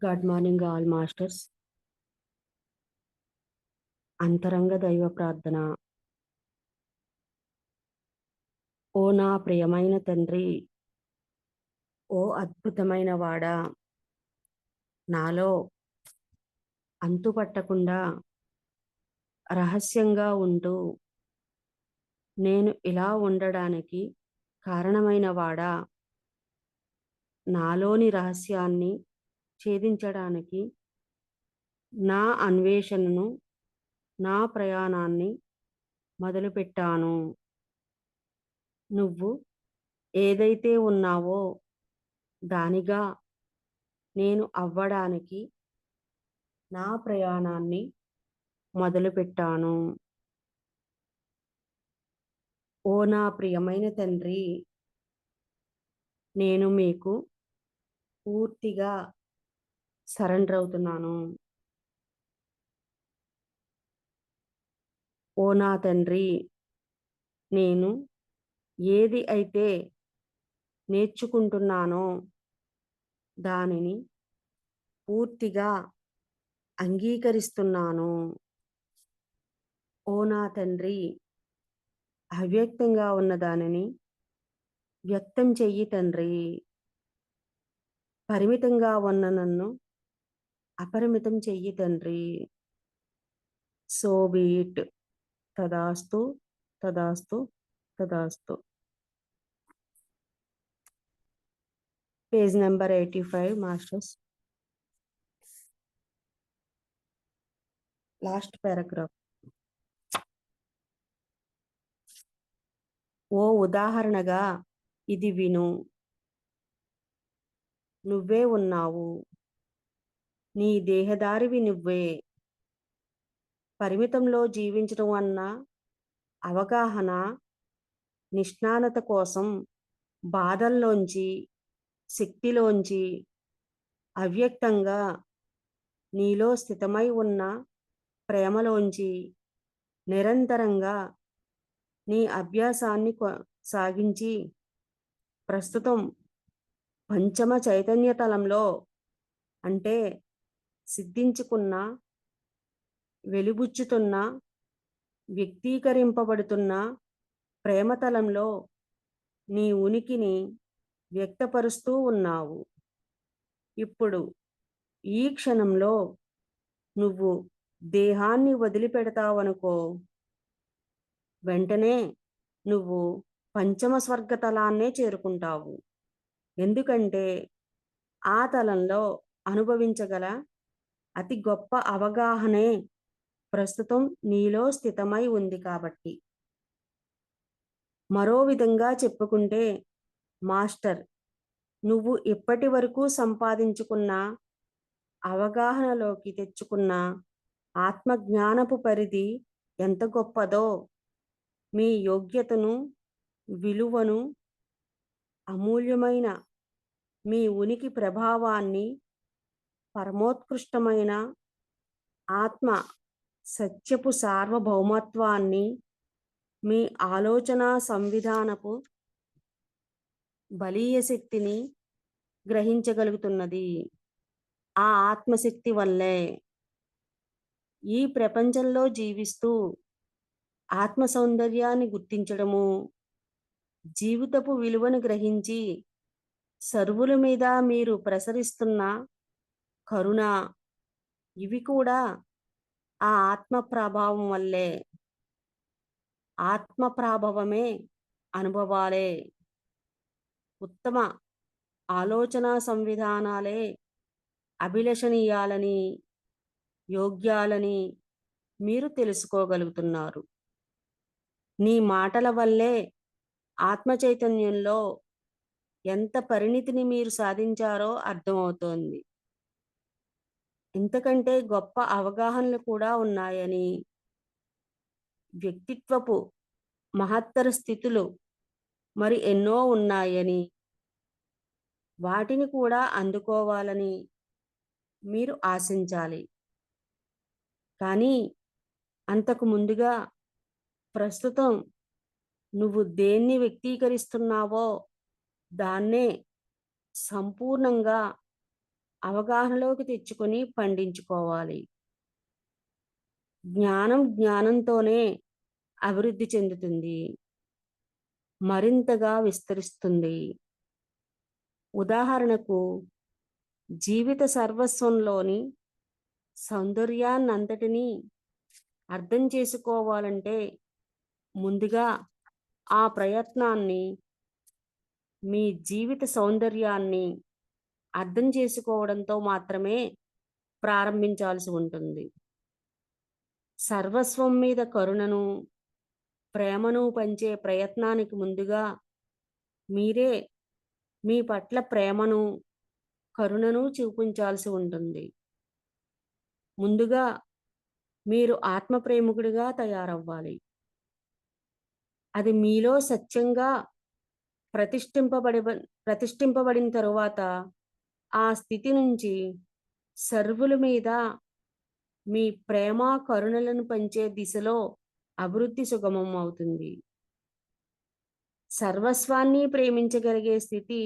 Good morning all masters అంతరంగ దైవ ప్రార్థన ఓ నా ప్రియమైన తండ్రి ఓ అద్భుతమైన వాడా నాలో అంతుపట్టకుండా రహస్యంగా ఉంటూ నేను ఇలా ఉండడానికి కారణమైన వాడా నాలోని రహస్యాన్ని ఛేదించడానికి నా అన్వేషణను నా ప్రయాణాన్ని మొదలుపెట్టాను. నువ్వు ఏదైతే ఉన్నావో దానిగా నేను అవ్వడానికి నా ప్రయాణాన్ని మొదలుపెట్టాను. ఓ నా ప్రియమైన తండ్రి నేను మీకు పూర్తిగా సరెండర్ అవుతున్నాను. ఓ నా తండ్రి నేను ఏది అయితే నేర్చుకుంటున్నానో దానిని పూర్తిగా అంగీకరిస్తున్నాను. ఓ నా తండ్రి అవ్యక్తంగా ఉన్న దానిని వ్యక్తం చెయ్యి తండ్రి. పరిమితంగా ఉన్న నన్ను అపరిమితం చెయ్యి తండ్రి. సో బీట్ తదాస్తు తదాస్తు తదాస్తు. Page number eighty five masters. Last paragraph. ఓ ఉదాహరణగా ఇది విను. నువ్వే ఉన్నావు. నీ దేహదారివి నువ్వే. పరిమితంలో జీవించడం అన్న అవగాహన నిష్ణానత కోసం బాధల్లోంచి శక్తిలోంచి అవ్యక్తంగా నీలో స్థితమై ఉన్న ప్రేమలోంచి నిరంతరంగా నీ అభ్యాసాన్ని సాగించి ప్రస్తుతం పంచమ చైతన్య తలంలో అంటే సిద్ధించుకున్న వెలుబుచ్చుతున్న వ్యక్తీకరింపబడుతున్న ప్రేమతలంలో నీ ఉనికిని వ్యక్తపరుస్తూ ఉన్నావు. ఇప్పుడు ఈ క్షణంలో నువ్వు దేహాన్ని వదిలిపెడతావనుకో వెంటనే నువ్వు పంచమ స్వర్గతలాన్నే చేరుకుంటావు. ఎందుకంటే ఆ తలంలో అనుభవించగల అతి గొప్ప అవగాహనే ప్రస్తుతం నీలో స్థితమై ఉంది కాబట్టి. మరో విధంగా చెప్పుకుంటే మాస్టర్ నువ్వు ఇప్పటి వరకు సంపాదించుకున్న అవగాహనలోకి తెచ్చుకున్న ఆత్మజ్ఞానపు పరిధి ఎంత గొప్పదో మీ యోగ్యతను విలువను అమూల్యమైన మీ ఉనికి ప్రభావాన్ని పరమోత్కృష్టమైన ఆత్మ సత్యపు సార్వభౌమత్వాన్ని మీ ఆలోచన సంవిధానపు బలీయ శక్తిని గ్రహించగలుగుతున్నది. ఆ ఆత్మశక్తి వల్లే ఈ ప్రపంచంలో జీవిస్తూ ఆత్మ సౌందర్యాన్ని గుర్తించడము జీవితపు విలువను గ్రహించి సర్వుల మీద మీరు ప్రసరిస్తున్న కరుణ ఇవి కూడా ఆ ఆత్మ ప్రభావం వల్లే. ఆత్మ ప్రభావమే అనుభవాలే. ఉత్తమ ఆలోచన సంవిధానాలే అభిలషణీయాలని యోగ్యాలని మీరు తెలుసుకోగలుగుతున్నారు. నీ మాటల వల్లే ఆత్మ చైతన్యంలో ఎంత పరిణితిని మీరు సాధించారో అర్థమవుతోంది. ఇంతకంటే గొప్ప అవగాహనలు కూడా ఉన్నాయని వ్యక్తిత్వపు మహత్తర స్థితులు మరి ఎన్నో ఉన్నాయని వాటిని కూడా అందుకోవాలని మీరు ఆశించాలి. కానీ అంతకు ముందుగా ప్రస్తుతం నువ్వు దేన్ని వ్యక్తీకరిస్తున్నావో దాన్నే సంపూర్ణంగా అవగాహనలోకి తెచ్చుకొని పండించుకోవాలి. జ్ఞానం జ్ఞానంతోనే అభివృద్ధి చెందుతుంది. మరింతగా విస్తరిస్తుంది. ఉదాహరణకు జీవిత సర్వస్వంలోని సౌందర్యాన్నంతటినీ అర్థం చేసుకోవాలంటే ముందుగా ఆ ప్రయత్నాన్ని మీ జీవిత సౌందర్యాన్ని అర్థం చేసుకోవడంతో మాత్రమే ప్రారంభించాల్సి ఉంటుంది. సర్వస్వం మీద కరుణను ప్రేమను పంచే ప్రయత్నానికి ముందుగా మీరే మీ పట్ల ప్రేమను కరుణను చూపించాల్సి ఉంటుంది. ముందుగా మీరు ఆత్మప్రేమికుడిగా తయారవ్వాలి. అది మీలో సత్యంగా ప్రతిష్ఠింపబడి ప్రతిష్ఠింపబడిన తరువాత ఆ స్థితి నుంచి సర్వుల మీద మీ ప్రేమ కరుణలను పంచే దిశలో అభివృద్ధి సుగమం అవుతుంది. సర్వస్వాన్ని ప్రేమించగలిగే స్థితి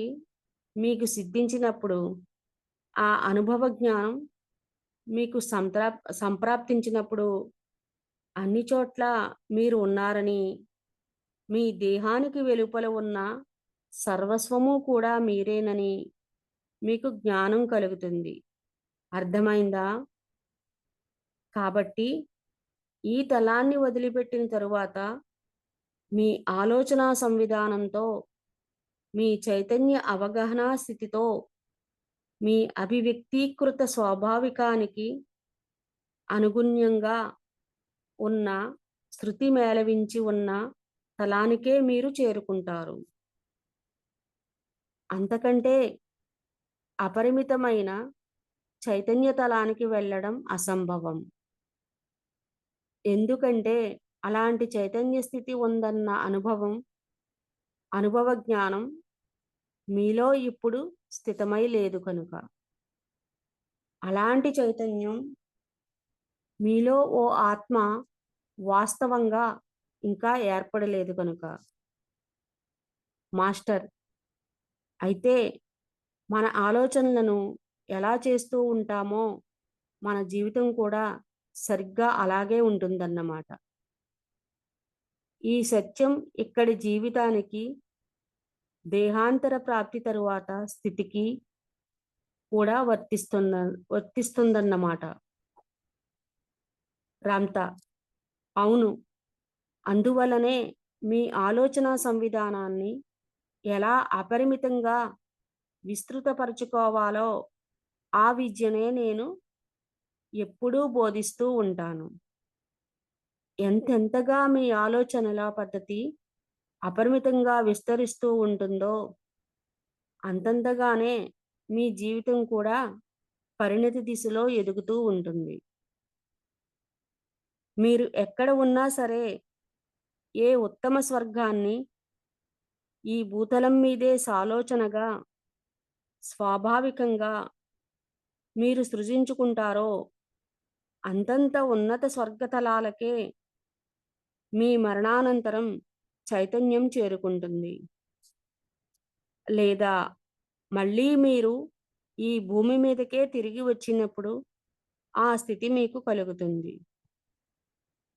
మీకు సిద్ధించినప్పుడు ఆ అనుభవ జ్ఞానం మీకు సంప్రా సంప్రాప్తించినప్పుడు అన్ని చోట్ల మీరు ఉన్నారని మీ దేహానికి వెలుపల ఉన్న సర్వస్వము కూడా మీరేనని మీకు జ్ఞానం కలుగుతుంది. అర్థమైందా? కాబట్టి ఈ తలాన్ని వదిలిపెట్టిన తరువాత మీ ఆలోచన సంవిధానంతో మీ చైతన్య అవగాహన స్థితితో మీ అభివ్యక్తీకృత స్వాభావికానికి అనుగుణ్యంగా ఉన్న శృతి మేళవించి ఉన్న తలానికే మీరు చేరుకుంటారు. అంతకంటే అపరిమితమైన చైతన్య తలానికి వెళ్ళడం అసంభవం. ఎందుకంటే అలాంటి చైతన్య స్థితి ఉందన్న అనుభవం అనుభవ జ్ఞానం మీలో ఇప్పుడు స్థితమై లేదు కనుక. అలాంటి చైతన్యం మీలో ఓ ఆత్మ వాస్తవంగా ఇంకా ఏర్పడలేదు కనుక. మాస్టర్ అయితే మన ఆలోచనలను ఎలా చేస్తూ ఉంటామో మన జీవితం కూడా సరిగ్గా అలాగే ఉంటుందన్నమాట. ఈ సత్యం ఇక్కడి జీవితానికి దేహాంతర ప్రాప్తి తరువాత స్థితికి కూడా వర్తిస్తుంద వర్తిస్తుందన్నమాట. రామ్త అవును. అందువలనే మీ ఆలోచన సంవిధానాన్ని ఎలా అపరిమితంగా విస్తృతపరచుకోవాలో ఆ విద్యనే నేను ఎప్పుడూ బోధిస్తూ ఉంటాను. ఎంతెంతగా మీ ఆలోచనల పద్ధతి అపరిమితంగా విస్తరిస్తూ ఉంటుందో అంతంతగానే మీ జీవితం కూడా పరిణతి దిశలో ఎదుగుతూ ఉంటుంది. మీరు ఎక్కడ ఉన్నా సరే ఏ ఉత్తమ స్వర్గాన్ని ఈ భూతలం మీదే సాలోచనగా స్వాభావికంగా మీరు సృజించుకుంటారో అంతంత ఉన్నత స్వర్గతలాలకే మీ మరణానంతరం చైతన్యం చేరుకుంటుంది. లేదా మళ్ళీ మీరు ఈ భూమి మీదకే తిరిగి వచ్చినప్పుడు ఆ స్థితి మీకు కలుగుతుంది.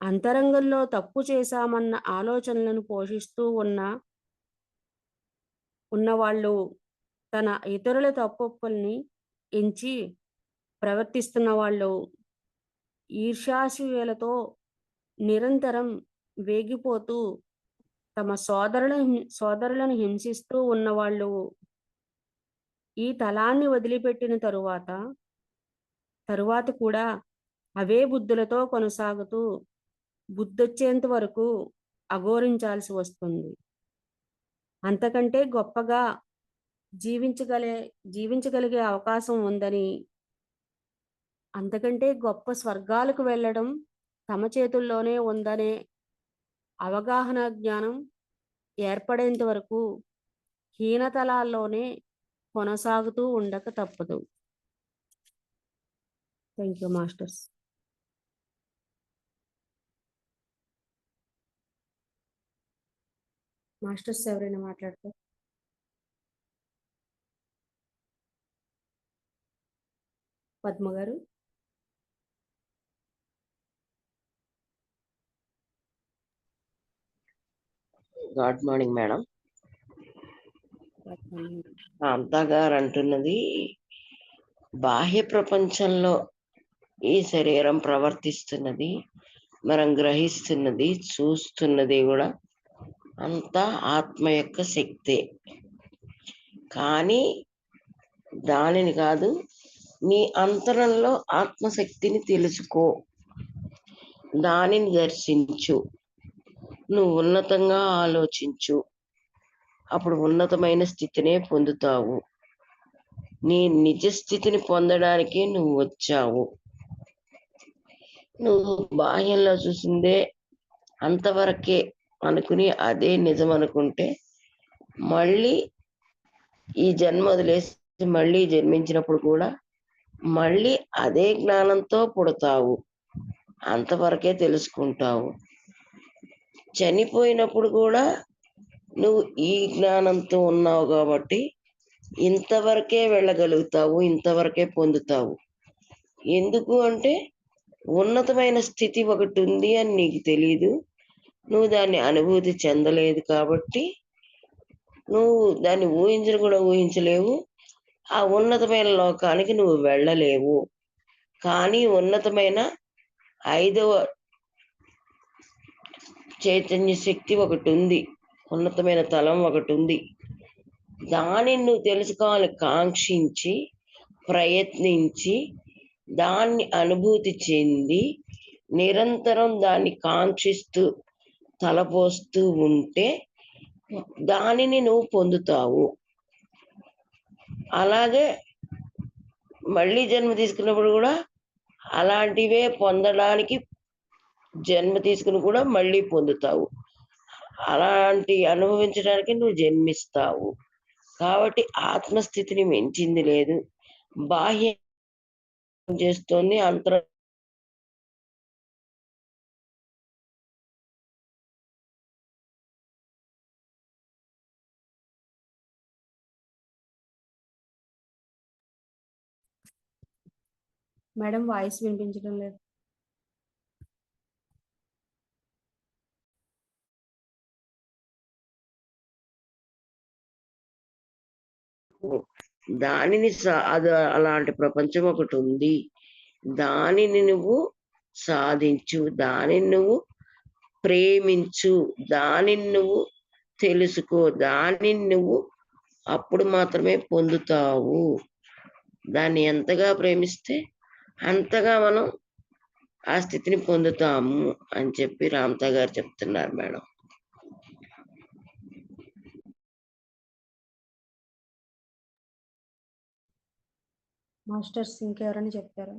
అంతరంగంలో తప్పు చేశామన్న ఆలోచనలను పోషిస్తూ ఉన్న ఉన్నవాళ్ళు తన ఇతరుల తప్పుల్ని ఎంచి ప్రవర్తిస్తున్న వాళ్ళు ఈర్ష్యాసూయలతో నిరంతరం వేగిపోతూ తమ సోదరుల సోదరులను హింసిస్తూ ఉన్నవాళ్ళు ఈ తలాన్ని వదిలిపెట్టిన తరువాత తరువాత కూడా అవే బుద్ధులతో కొనసాగుతూ బుద్ధొచ్చేంత వరకు అఘోరించాల్సి వస్తుంది. అంతకంటే గొప్పగా జీవించగలే జీవించగలిగే అవకాశం ఉందని అంతకంటే గొప్ప స్వర్గాలకు వెళ్ళడం తమ చేతుల్లోనే ఉందనే అవగాహన జ్ఞానం ఏర్పడేంత వరకు హీనతలాల్లోనే కొనసాగుతూ ఉండక తప్పదు. థ్యాంక్ యూ మాస్టర్స్ మాస్టర్స్ ఎవరైనా మాట్లాడతారు? పద్మ గారు. Good morning madam. కాంతా గారు అంటున్నది బాహ్య ప్రపంచంలో ఈ శరీరం ప్రవర్తిస్తున్నది మనం గ్రహిస్తున్నది చూస్తున్నది కూడా అంతా ఆత్మ యొక్క శక్తే. కానీ దానిని కాదు నీ అంతరంలో ఆత్మశక్తిని తెలుసుకో. దానిని దర్శించు. నువ్వు ఉన్నతంగా ఆలోచించు. అప్పుడు ఉన్నతమైన స్థితినే పొందుతావు. నీ నిజ స్థితిని పొందడానికి నువ్వు వచ్చావు. నువ్వు బాహ్యంలో చూసిందే అంతవరకే అనుకుని అదే నిజం అనుకుంటే మళ్ళీ ఈ జన్మ వదిలేసి మళ్ళీ జన్మించినప్పుడు కూడా మళ్ళీ అదే జ్ఞానంతో పుడతావు. అంతవరకే తెలుసుకుంటావు. చనిపోయినప్పుడు కూడా నువ్వు ఈ జ్ఞానంతో ఉన్నావు కాబట్టి ఇంతవరకే వెళ్ళగలుగుతావు ఇంతవరకే పొందుతావు. ఎందుకు అంటే ఉన్నతమైన స్థితి ఒకటి ఉంది అని నీకు తెలియదు నువ్వు దాన్ని అనుభూతి చెందలేదు కాబట్టి నువ్వు దాన్ని ఊహించను కూడా ఊహించలేవు. ఆ ఉన్నతమైన లోకానికి నువ్వు వెళ్ళలేవు. కానీ ఉన్నతమైన ఐదవ చైతన్య శక్తి ఒకటి ఉంది. ఉన్నతమైన తలం ఒకటి ఉంది. దానిని నువ్వు తెలుసుకోవాలి కాంక్షించి ప్రయత్నించి దాన్ని అనుభూతి చెంది నిరంతరం దాన్ని కాంక్షిస్తూ తలపోస్తూ ఉంటే దానిని నువ్వు పొందుతావు. అలాగే మళ్ళీ జన్మ తీసుకున్నప్పుడు కూడా అలాంటివే పొందడానికి జన్మ తీసుకుని కూడా మళ్ళీ పొందుతావు. అలాంటి అనుభవించడానికి నువ్వు జన్మిస్తావు. కాబట్టి ఆత్మస్థితిని మించింది లేదు. బాహ్య చేస్తుంది అంతరం మేడం వాయిస్ వినిపించడం లేదు. దానిని సా- అది అలాంటి ప్రపంచం ఒకటి ఉంది. దానిని నువ్వు సాధించు దానిని నువ్వు ప్రేమించు దానిని నువ్వు తెలుసుకో దానిని నువ్వు అప్పుడు మాత్రమే పొందుతావు. దాన్ని ఎంతగా ప్రేమిస్తే అంతగా మనం ఆ స్థితిని పొందుతాము అని చెప్పి రామతా గారు చెప్తున్నారు మేడం. మాస్టర్స్ ఇంకెవరైనా చెప్తారా?